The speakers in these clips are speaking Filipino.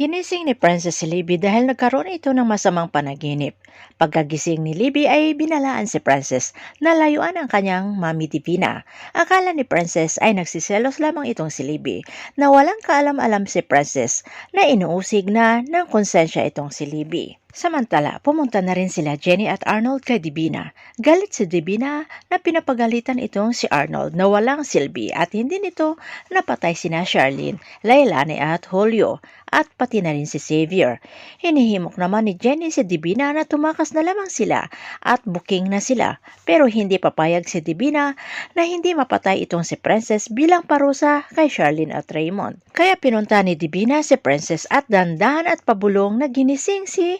Ginising ni Princess si Libby dahil nagkaroon ito ng masamang panaginip. Pagkagising ni Libby ay binalaan si Princess na layuan ang kanyang mami Divina. Akala ni Princess ay nagsiselos lamang itong si Libby na walang kaalam-alam si Princess na inuusig na ng konsensya itong si Libby. Samantala, pumunta na rin sila Jenny at Arnold kay Divina. Galit si Divina na pinapagalitan itong si Arnold na walang silbi at hindi nito napatay sina Charlene, Lailani at Julio at pati na rin si Xavier. Hinihimok naman ni Jenny si Divina na tumakas na lamang sila at booking na sila pero hindi papayag si Divina na hindi mapatay itong si Princess bilang parusa kay Charlene at Raymond. Kaya pinunta ni Divina si Princess at dandahan at pabulong na ginising si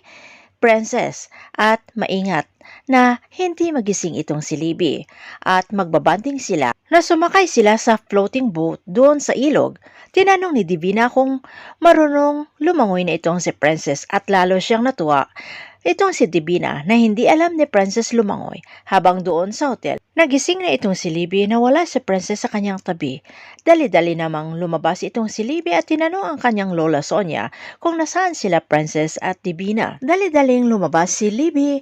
Princess at maingat na hindi magising itong si Libby at magbabanding sila na sumakay sila sa floating boat doon sa ilog. Tinanong ni Divina kung marunong lumangoy na itong si Princess at lalo siyang natuwa itong si Divina na hindi alam ni Princess lumangoy habang doon sa hotel. Nagising na itong si Libby na wala si Princess sa kanyang tabi. Dali-dali namang lumabas itong si Libby at tinanong ang kanyang lola Sonia kung nasaan sila Princess at Divina. Dali-daling lumabas si Libby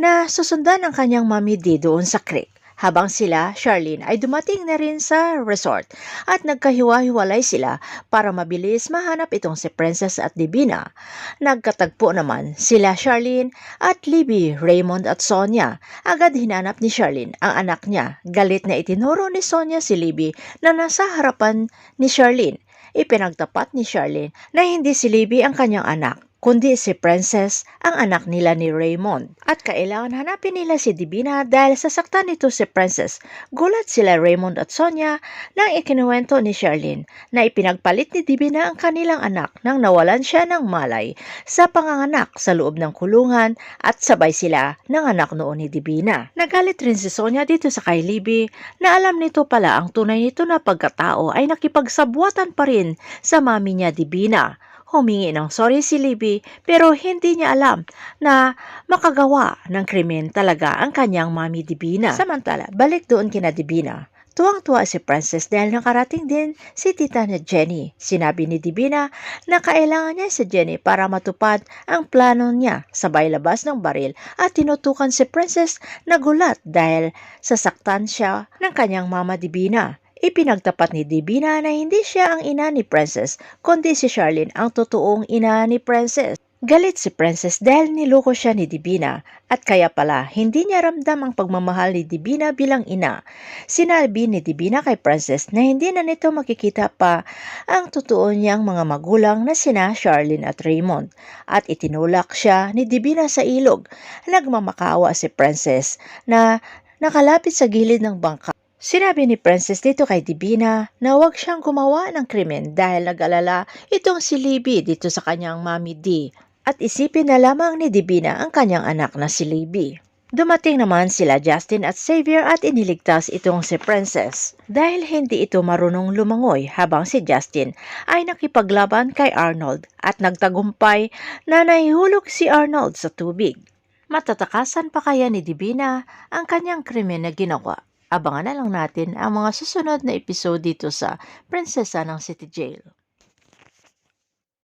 na susundan ang kanyang mami di doon sa creek. Habang sila, Charlene, ay dumating na rin sa resort at nagkahiwa-hiwalay sila para mabilis mahanap itong si Princess at Divina. Nagkatagpo naman sila Charlene at Libby, Raymond at Sonia. Agad hinanap ni Charlene ang anak niya. Galit na itinuro ni Sonia si Libby na nasa harapan ni Charlene. Ipinagtapat ni Charlene na hindi si Libby ang kanyang anak kundi si Princess ang anak nila ni Raymond. At kailangan hanapin nila si Divina dahil sasaktan nito si Princess. Gulat sila Raymond at Sonia nang ikinuwento ni Charlene na ipinagpalit ni Divina ang kanilang anak nang nawalan siya ng malay sa panganganak sa loob ng kulungan at sabay sila ng anak noon ni Divina. Nagalit rin si Sonia dito sa kay Libby na alam nito pala ang tunay nito na pagkatao ay nakipagsabwatan pa rin sa mami niya Divina humingi ng sorry si Libby pero hindi niya alam na makagawa ng krimen talaga ang kanyang mami Divina. Samantala, balik doon kina Divina. Tuwang-tuwa si Princess dahil nakarating din si tita na Jenny. Sinabi ni Divina na kailangan niya si Jenny para matupad ang plano niya. Sabay labas ng baril at tinutukan si Princess na gulat dahil sasaktan siya ng kanyang mama Divina. Ipinagtapat ni Divina na hindi siya ang ina ni Princess, kundi si Charlene ang totoong ina ni Princess. Galit si Princess dahil niloko siya ni Divina at kaya pala hindi niya ramdam ang pagmamahal ni Divina bilang ina. Sinabi ni Divina kay Princess na hindi na nito makikita pa ang totoo niyang mga magulang na sina Charlene at Raymond at itinulak siya ni Divina sa ilog. Nagmamakawa si Princess na nakalapit sa gilid ng bangka Sinabi ni Princess dito kay Divina na huwag siyang gumawa ng krimen dahil nag-alala itong si Libby dito sa kanyang mami D at isipin na lamang ni Divina ang kanyang anak na si Libby. Dumating naman sila Justin at Xavier at iniligtas itong si Princess dahil hindi ito marunong lumangoy habang si Justin ay nakipaglaban kay Arnold at nagtagumpay na nahihulog si Arnold sa tubig. Matatakasan pa kaya ni Divina ang kanyang krimen na ginawa? Abangan na lang natin ang mga susunod na episode dito sa Prinsesa ng City Jail.